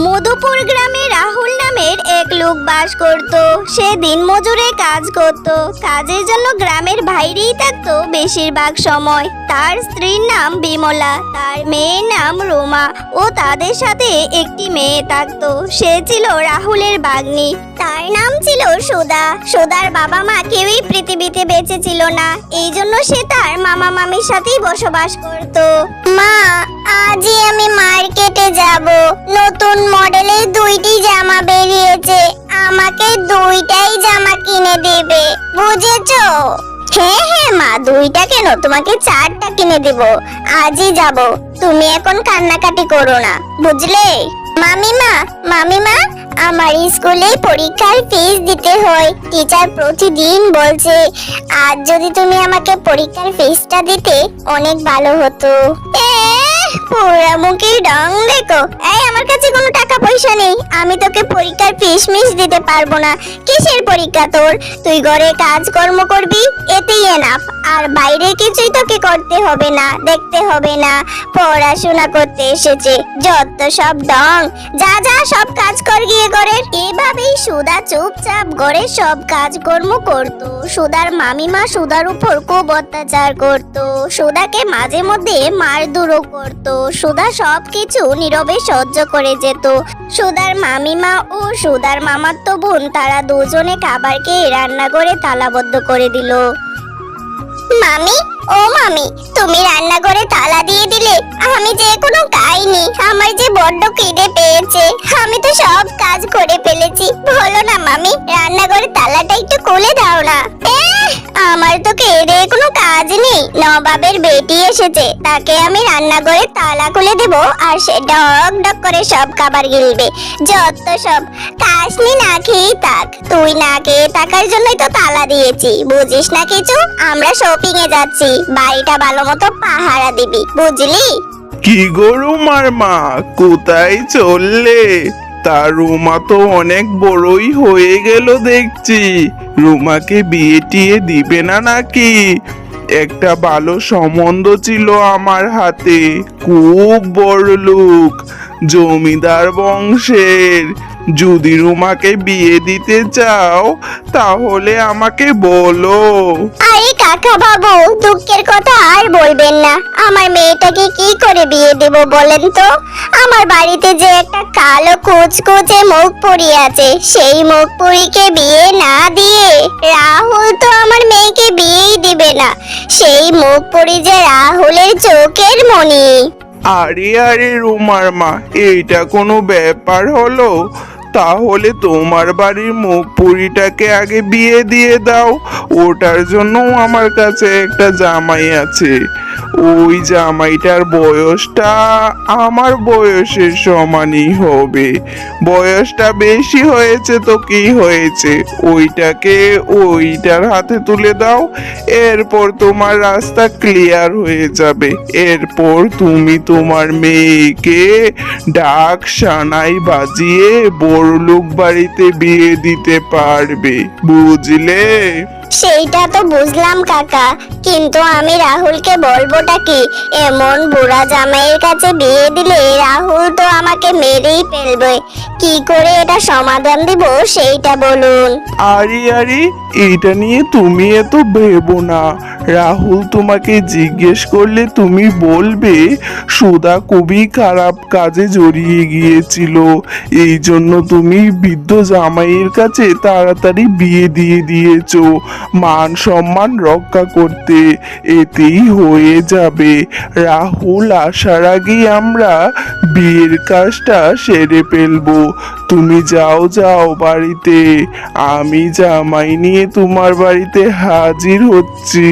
মধুপুর গ্রামে রাহুল নামের এক লোক বাস করত। সে দিনমজুরে কাজ করত। কাজের জন্য গ্রামের বাইরেই থাকতো বেশিরভাগ সময়। তার স্ত্রীর নাম বিমলা, তার মেয়ের নাম রোমা ও তাদের সাথে একটি মেয়ে থাকতো। সে ছিল রাহুলের বাগ্নি তার নাম ছিল সুদা সুদার বাবা মা কেউই পৃথিবীতে বেঁচে ছিল না। এই জন্য সে তার মামা মামির সাথেই বসবাস করত। মা, আজই আমি মার্কেটে যাব। নতুন মডেলের দুইটি জামা বেরিয়েছে। আমাকে দুইটাই জামা কিনে দেবে। বুঝেছ? হ্যাঁ হ্যাঁ মা, দুইটা কেন? তোমাকে চারটা কিনে দেব। আজই যাব। তুমি এখন কান্নাকাটি করো না। বুঝলে? মামিমা মামিমা আমার স্কুলে পরীক্ষার ফিস দিতে হয়। টিচার প্রতিদিন বলছে, আজ যদি তুমি আমাকে পরীক্ষার ফিসটা দিতে, অনেক ভালো হতো। পোড়া মুখের রং দেখো। এই, আমার কাছে কোনো টাকা পয়সা নেই। আমি তোকে পরীক্ষার ফিস মিস দিতে পারব না। কিসের পরীক্ষা তোর? তুই ঘরে কাজকর্ম করবি, এতেই এনাফ আর বাইরে কিছুই তোকে করতে হবে না, দেখতে হবে না। পড়াশোনা করতে এসেছে, যত সব ডং। যা যা, সব কাজ কর গিয়ে করে এভাবেই সুদা চুপচাপ ঘরে সব কাজকর্ম করত। সুদার মামিমা সুদার উপর খুব অত্যাচার করত। সুদাকে মাঝে মধ্যে মারধরও করত। সুদা সব কিছু নীরবে সহ্য করে যেত। সুদার মামিমা ও সুদার মামাতো বোন তারা দুজনে খাবার খেয়ে রান্না করে তালাবদ্ধ করে দিল। মামি, ও মামি, তুমি রান্নাঘরে তালা দিয়ে দিলে আমি যে কোনো খাইনি, আমার যে বড্ড খিদে পেয়েছে। আমি তো সব কাজ করে ফেলেছি। বলো না মামি রান্নাঘরে তালাটা একটু খুলে দাও না। আমার তো খেয়ে কোনো কাজ নেই। নবাবের বেটি এসেছে। তাকে আমি রান্নাঘরে তালা খুলে দেব আর সে ডক ডক করে সব খাবার গিলবে। যত সব। কাশনি না খেয়েই থাক। তুই না খেয়ে থাকার জন্যই তো তালা দিয়েছি। বুঝিস না কিছু? আমরা শপিং এ যাচ্ছি। বাড়িটা ভালো মতো পাহারা দিবি। বুঝলি? কি গরু রুমার মা? কোথায় চললে? তার রুমা তো অনেক বড়ই হয়ে গেল দেখছি। রুমাকে বিয়ে টিয়ে দিবে না নাকি? একটা ভালো সম্বন্ধ ছিল আমার হাতে। খুব বড় লোক জমিদার বংশের। যদি রুমাকে বিয়ে দিতে চাও তাহলে আমাকে বলো। আরে কাকা বাবু দুঃখের কথা আর বলবেন না। আমার মেয়েটাকে কি করে বিয়ে দেব বলেন তো? আমার বাড়িতে যে একটা কালো কুচকুচে মুখ পড়ি আছে সেই মুখ পরীকে বিয়ে না দিয়ে রাহুল তো আমার মেয়েকে বিয়েই দিবে না। সেই মুখ পরি যে রাহুলের চোখের মনি আরে আরে রুমার মা এইটা কোনো ব্যাপার হলো? তাহলে তোমার বাড়ির মুখ পুরিটাকে আগে বিয়ে দিয়ে দাও। ওটার জন্য আমার কাছে একটা জামাই আছে। ওই জামাইটার বয়সটা আমার বয়সের সমানই হবে। বয়সটা বেশি হয়েছে তো কি হয়েছে? ওইটাকে ওইটার হাতে তুলে দাও, এরপর তোমার রাস্তা ক্লিয়ার হয়ে যাবে। এরপর তুমি তোমার মেয়েকে ডাক সানাই বাজিয়ে বড়লোক বাড়িতে বিয়ে দিতে পারবে। বুঝলে? সেইটা তো বুঝলাম, কাকা। কিন্তু আমি রাহুলকে বলবোটা কি? এমন বুড়া জামাইয়ের কাছে বিয়ে দিলে রাহুল তো আমাকে মেরেই ফেলবে। কি করে এটা সমাধান দিব, সেইটা বলুন। আরে আরে এইটা নিয়ে তুমি এত ভেবো না। রাহুল তোমাকে জিজ্ঞেস করলে তুমি বলবে সুদা খুবই খারাপ কাজে জড়িয়ে গিয়েছিল। এই জন্য তুমি বৃদ্ধ জামাইয়ের কাছে তাড়াতাড়ি বিয়ে দিয়ে দিয়েছ। মান সম্মান রক্ষা করতে এতেই হয়ে যাবে। রাহুল আসার আগেই আমরা, বিয়ের কাজটা সেরে ফেলব। তুমি যাও যাও বাড়িতে। আমি জামাই নিয়ে তোমার বাড়িতে হাজির হচ্ছি।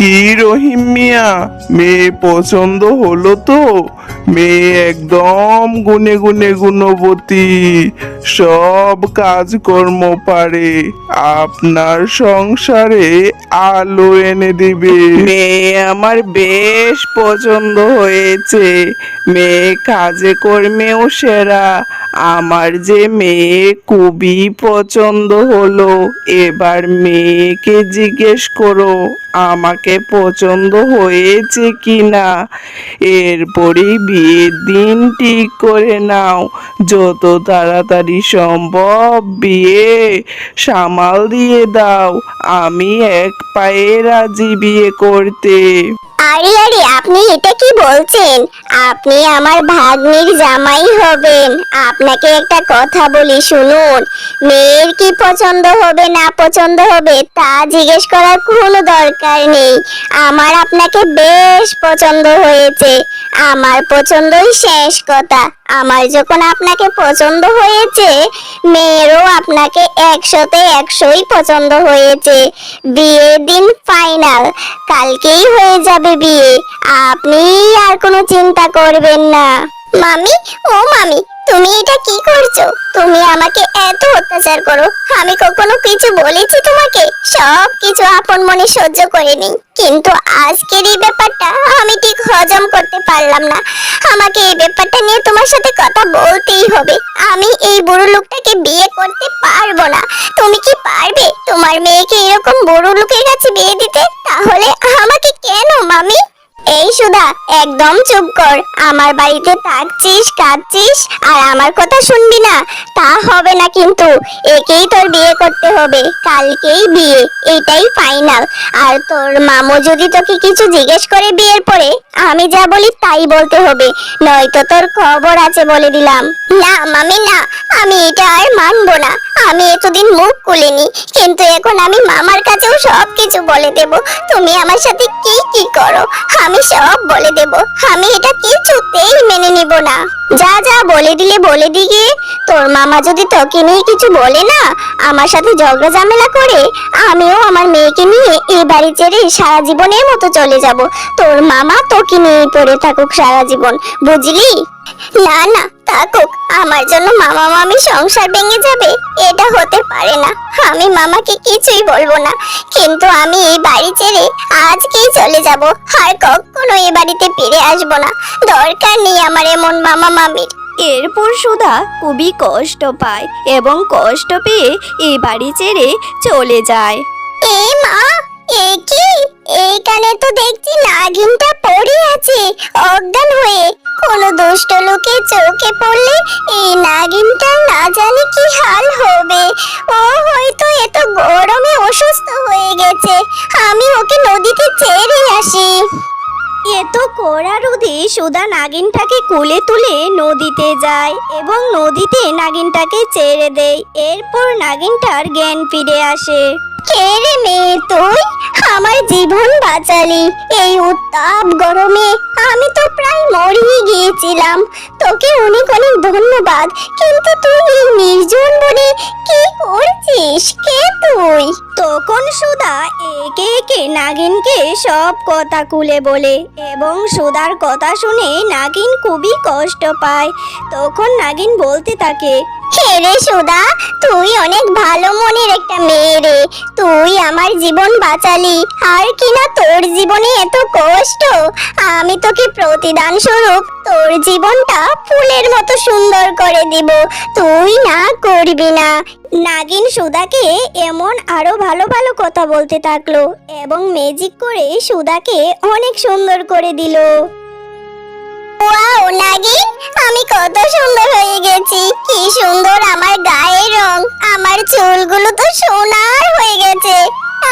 কি রহিম মিয়া? মেয়ে পছন্দ হলো তো? মেয়ে একদম গুনে গুনে গুণবতী। সব কাজকর্ম পারে। আপনার সংসারে আলো এনে দিবে। মেয়ে আমার বেশ পছন্দ হয়েছে। মেয়ে কাজে কর্মেও সেরা। আমার যে মেয়ে খুবই পছন্দ হলো। এবার মেয়েকে জিজ্ঞেস করো। আমাকে পছন্দ হয়েছে কি না এরপরেই বিয়ের দিন ঠিক করে নাও। যত তাড়াতাড়ি সম্ভব বিয়ে সামাল দিয়ে দাও। আমি এক পায়ে রাজি বিয়ে করতে। আরে আরে, আপনি এটা কি বলছেন? আপনি আমার ভাগ্নির জামাই হবেন। আপনাকে একটা কথা বলি, শুনুন। মেয়ের কি পছন্দ হবে, না পছন্দ হবে, তা জিজ্ঞেস করার কোনো দরকার নেই। আমার আপনাকে বেশ পছন্দ হয়েছে। আমার পছন্দই শেষ কথা। আমার যখন আপনাকে পছন্দ হয়েছে, মেয়েরও আপনাকে একশোতে একশোই পছন্দ হয়েছে। বিয়ের দিন ফাইনাল, কালকেই হয়ে যাবে বিয়ে। আপনি আর কোনো চিন্তা করবেন না। মামি, ও মামি, তুমি এটা কি করছ? তুমি আমাকে এত অত্যাচার করো। আমি কখনো কিছু বলেছি তোমাকে? সব কিছু আপন মনে সহ্য করে নিই কিন্তু আজকের এই ব্যাপারটা আমি ঠিক হজম করতে পারলাম না। আমাকে এই ব্যাপারটা নিয়ে তোমার সাথে কথা বলতেই হবে। আমি এই বুড়ো লোকটাকে বিয়ে করতে পারব না। তুমি কি পারবে তোমার মেয়েকে এরকম বুড়ো লোকের কাছে বিয়ে দিতে? তাহলে আমাকে কেন, মামি? এই সুধা, একদম চুপ কর। আমার বাড়িতে থাকছিস, কাঁদছিস, আর আমার কথা শুনবি না। তা হবে না কিন্তু। একেই তোর বিয়ে করতে হবে। কালকেই বিয়ে। এটাই ফাইনাল আর তোর মামু যদি তোকে কিছু জিজ্ঞেস করে বিয়ের পরে, আমি যা বলি তাই বলতে হবে। নয়তো তোর খবর আছে বলে দিলাম। না, মামি, না। আমি এটা আর মানবো না। আমি এতদিন মুখ খুলিনি। কিন্তু এখন আমি মামার কাছেও সব কিছু বলে দেব। তুমি আমার সাথে কি কি করো? আমি সব বলে দেব। আমি এটা কিছুতেই মেনে নিব না। যা যা বলে দিলে বলে দিগে তোর মামা যদি তোকে নিয়ে কিছু বলে না, আমার সাথে ঝগড়া ঝামেলা করে, আমিও আমার মেয়েকে নিয়ে এই বাড়ি ছেড়ে সারা জীবনের মতো চলে যাব। তোর মামা তোকে নিয়ে পড়ে থাকুক সারা জীবন, বুঝলি? না না থাকুক। আমার জন্য মামা মামি সংসার ভেঙে যাবে এটা হতে পারে না। আমি মামাকে কিছুই বলব না। কিন্তু আমি এই বাড়ি ছেড়ে আজকেই চলে যাব। আর কখনো এই বাড়িতে ফিরে আসব না। দরকার নেই আমার এমন মামা মামির। এরপর সুধা খুবই কষ্ট পায় এবং কষ্ট পেয়ে এই বাড়ি ছেড়ে চলে যায়। এ মা এ কি? এইখানে তো দেখছি নাগিনটা পড়ে আছে অজ্ঞান হয়ে। কোন দুষ্ট লোকে চোখে পড়লে এই নাগিনটার না জানি কি হাল হবে। ও হয়তো এত গরমে অসুস্থ হয়ে গেছে। আমি ওকে নদীতে ছেড়ে আসি। এত কড়া রোদে সুধা নাগিনটাকে কোলে তুলে নদীতে যায় এবং নদীতে নাগিনটাকে ছেড়ে দেয়। এরপর নাগিনটার জ্ঞান ফিরে আসে। মেয়ে তুই? আমার জীবন বাঁচালি। এই উত্তাপ গরমে আমি তো প্রায় গিয়েছিলাম। তোকে অনেক অনেক ধন্যবাদ। কিন্তু তুই এই নির্জন বনে কি করছিস? কে তুই? তখন সুধা একে একে নাগিনকে সব কথা খুলে বলে এবং সুধার কথা শুনে নাগিন খুবই কষ্ট পায়। তখন নাগিন বলতে থাকে, হে রে তুই ভালো মনের একটা মেয়ে রে। তুই আমার জীবন বাঁচালি। আর কিনা তোর জীবনে এত কষ্ট? আমি তোকে প্রতিদান স্বরূপ তোর জীবনটা ফুলের মতো সুন্দর করে দিব। তুই না করবি না। নাগিন সুদাকে এমন আরও ভালো ভালো কথা বলতে থাকল এবং ম্যাজিক করে সুদাকে অনেক সুন্দর করে দিল। ওয়াও, নাগিন, আমি কত সুন্দর হয়ে গেছি। কি সুন্দর আমার গায়ের রং। আমার চুলগুলো তো সোনার হয়ে গেছে।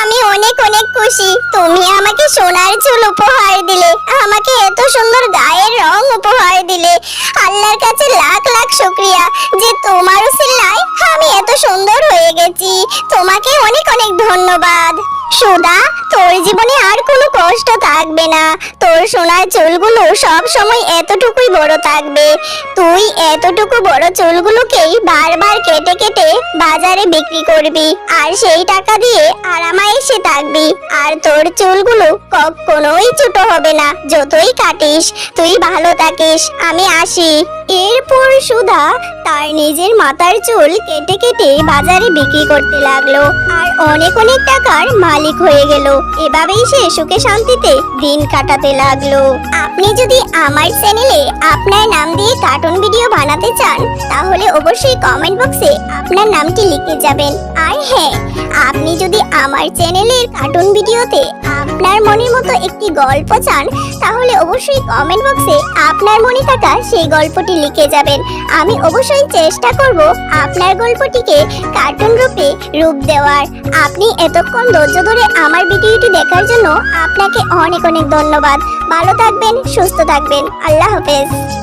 আমি অনেক অনেক খুশি। তুমি আমাকে সোনার চুল উপহার দিলে। আমাকে এত সুন্দর গায়ের রং উপহার দিলে। আল্লাহর কাছে লাখ লাখ শুক্রিয়া যে তোমার উসিলায় আমি এত সুন্দর হয়ে গেছি। তোমাকে অনেক অনেক ধন্যবাদ। সুধা তোর জীবনে আর কোনো কষ্ট থাকবে না। তোর সোনার চুলগুলো সব সময় এতটুকুই বড় থাকবে। তুই এতটুকু বড় চুলগুলোকেই বারবার কেটে কেটে বাজারে বিক্রি করবি। আর সেই টাকা দিয়ে আরামায়েসে থাকবি। আর তোর চুলগুলো কখনোই ছোট হবে না, যতই কাটিস, তুই ভালো থাকিস। আমি আসি। এরপর সুধা তার নিজের মাথার চুল কেটে কেটে বাজারে বিক্রি করতে লাগল। আর অনেক অনেক টাকার মালিক হয়ে গেল। এভাবেই সে সুখে শান্তিতে দিন কাটাতে লাগল। আপনি যদি আমার চ্যানেলে আপনার নাম দিয়ে কার্টুন ভিডিও বানাতে চান, তাহলে অবশ্যই কমেন্ট বক্সে আপনার নামটি লিখে যাবেন। আর হ্যাঁ আপনি যদি আমার চ্যানেলের কার্টুন ভিডিওতে আপনার মনের মতো একটি গল্প চান, তাহলে অবশ্যই কমেন্ট বক্সে আপনার মনে থাকা সেই গল্পটি লিখে যাবেন। আমি অবশ্যই চেষ্টা করব আপনার গল্পটিকে কার্টুন রূপে রূপ দেওয়ার। আপনি এতক্ষণ ধৈর্য ধরে আমার ভিডিওটি দেখার জন্য আপনাকে অনেক অনেক ধন্যবাদ। ভালো থাকবেন, সুস্থ থাকবেন। আল্লাহ হাফেজ।